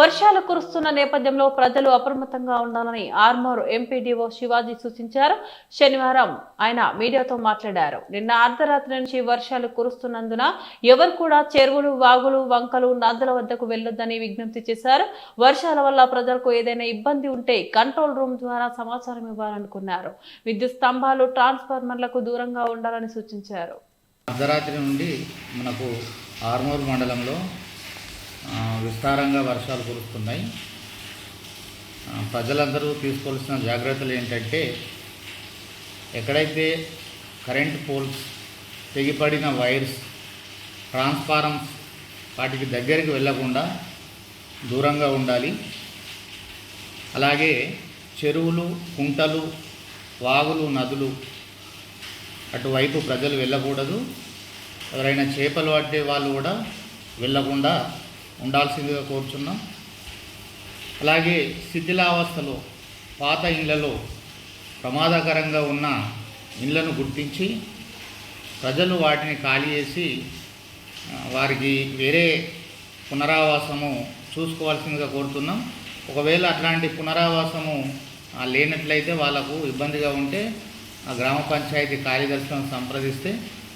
వర్షాలు కురుస్తున్న నేపథ్యంలో ప్రజలు అప్రమత్తంగా ఉండాలని ఆర్మూర్ ఎంపీడీఓ శివాజీ సూచించారు. శనివారం ఆయన మీడియాతో మాట్లాడారు. నిన్న అర్ధరాత్రి నుంచి వర్షాలు కురుస్తున్నందున ఎవరు కూడా చెరువులు వాగులు వంకలు నదుల వద్దకు వెళ్ళొద్దని విజ్ఞప్తి చేశారు. వర్షాల వల్ల ప్రజలకు ఏదైనా ఇబ్బంది ఉంటే కంట్రోల్ రూమ్ ద్వారా సమాచారం ఇవ్వాలనుకున్నారు. విద్యుత్ స్తంభాలు ట్రాన్స్ఫార్మర్లకు దూరంగా ఉండాలని సూచించారు. అర్ధరాత్రి నుండి మనకు ఆర్మూర్ మండలంలో విస్తారంగా వర్షాలు కురుస్తున్నాయి. ప్రజలందరూ తీసుకోవాల్సిన జాగ్రత్తలు ఏంటంటే ఎక్కడైతే కరెంట్ పోల్స్ తెగిపడిన వైర్స్ ట్రాన్స్ఫారమ్స్ వాటికి దగ్గరికి వెళ్ళకుండా దూరంగా ఉండాలి. అలాగే చెరువులు కుంటలు వాగులు నదులు అటువైపు ప్రజలు వెళ్ళకూడదు. ఎవరైనా చేపలు పట్టే వాళ్ళు కూడా వెళ్ళకుండా ఉండాల్సిందిగా కోరుచున్నాం. అలాగే శిథిలావస్థలో పాత ఇళ్ళలో ప్రమాదకరంగా ఉన్న ఇళ్ళను గుర్తించి ప్రజలు వాటిని ఖాళీ చేసి వారికి వేరే పునరావాసము చూసుకోవాల్సిందిగా కోరుతున్నాం. ఒకవేళ అట్లాంటి పునరావాసము లేనట్లయితే వాళ్ళకు ఇబ్బందిగా ఉంటే ఆ గ్రామ పంచాయతీ కార్యదర్శులను సంప్రదిస్తే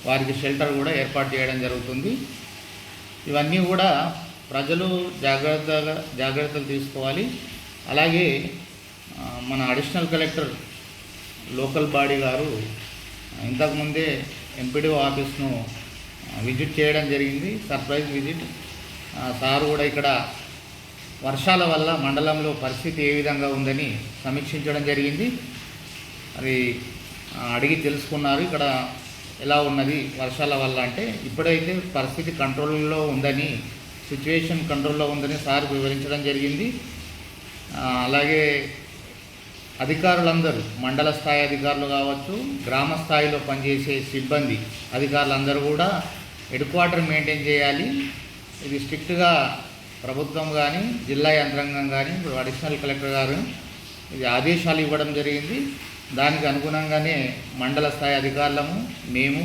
వారికి షెల్టర్ కూడా ఏర్పాటు చేయడం జరుగుతుంది. ఇవన్నీ కూడా ప్రజలు జాగ్రత్తగా జాగ్రత్తలు తీసుకోవాలి. అలాగే మన అడిషనల్ కలెక్టర్ లోకల్ బాడీ గారు ఇంతకుముందే ఎంపీడీఓ ఆఫీస్ను విజిట్ చేయడం జరిగింది. Surprise visit. సారు కూడా ఇక్కడ వర్షాల వల్ల మండలంలో పరిస్థితి ఏ విధంగా ఉందని సమీక్షించడం జరిగింది. మరి అడిగి తెలుసుకున్నారు. ఇక్కడ ఎలా ఉన్నది వర్షాల వల్ల అంటే ఇప్పుడైతే పరిస్థితి కంట్రోల్లో ఉందని సిచ్యువేషన్ కంట్రోల్లో ఉందని సార్ వివరించడం జరిగింది. అలాగే అధికారులందరూ మండల స్థాయి అధికారులు కావచ్చు గ్రామ స్థాయిలో పనిచేసే సిబ్బంది అధికారులందరూ కూడా హెడ్ క్వార్టర్ మెయింటైన్ చేయాలి. ఇది స్ట్రిక్ట్గా ప్రభుత్వం కానీ జిల్లా యంత్రాంగం కానీ ఇప్పుడు అడిషనల్ కలెక్టర్ గారు ఇది ఆదేశాలు ఇవ్వడం జరిగింది. దానికి అనుగుణంగానే మండల స్థాయి అధికారులము మేము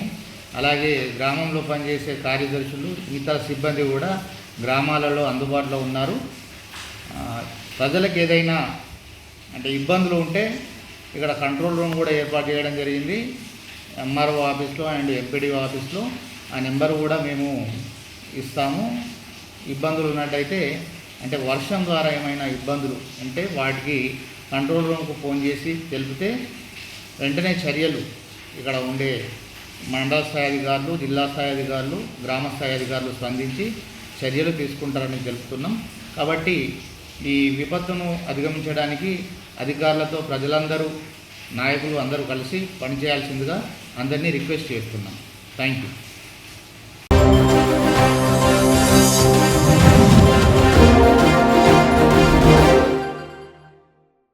అలాగే గ్రామంలో పనిచేసే కార్యదర్శులు ఇతర సిబ్బంది కూడా గ్రామాలలో అందుబాటులో ఉన్నారు. ప్రజలకు ఏదైనా అంటే ఇబ్బందులు ఉంటే ఇక్కడ కంట్రోల్ రూమ్ కూడా ఏర్పాటు చేయడం జరిగింది. ఎంఆర్ఓ ఆఫీస్లో అండ్ ఎంపీడీఓ ఆఫీస్లో ఆ నెంబర్ కూడా మేము ఇస్తాము. ఇబ్బందులు ఉన్నట్టయితే అంటే వర్షం ద్వారా ఏమైనా ఇబ్బందులు ఉంటే వాటికి కంట్రోల్ రూమ్కు ఫోన్ చేసి తెలిపితే వెంటనే చర్యలు ఇక్కడ ఉండే మండల స్థాయి అధికారులు జిల్లా స్థాయి అధికారులు గ్రామ స్థాయి అధికారులు స్పందించి చర్యలు తీసుకుంటారని తెలుపుతున్నాం. కాబట్టి ఈ విపత్తును అధిగమించడానికి అధికారులతో ప్రజలందరూ నాయకులు అందరూ కలిసి పనిచేయాల్సిందిగా అందరినీ రిక్వెస్ట్ చేస్తున్నాం. Thank you.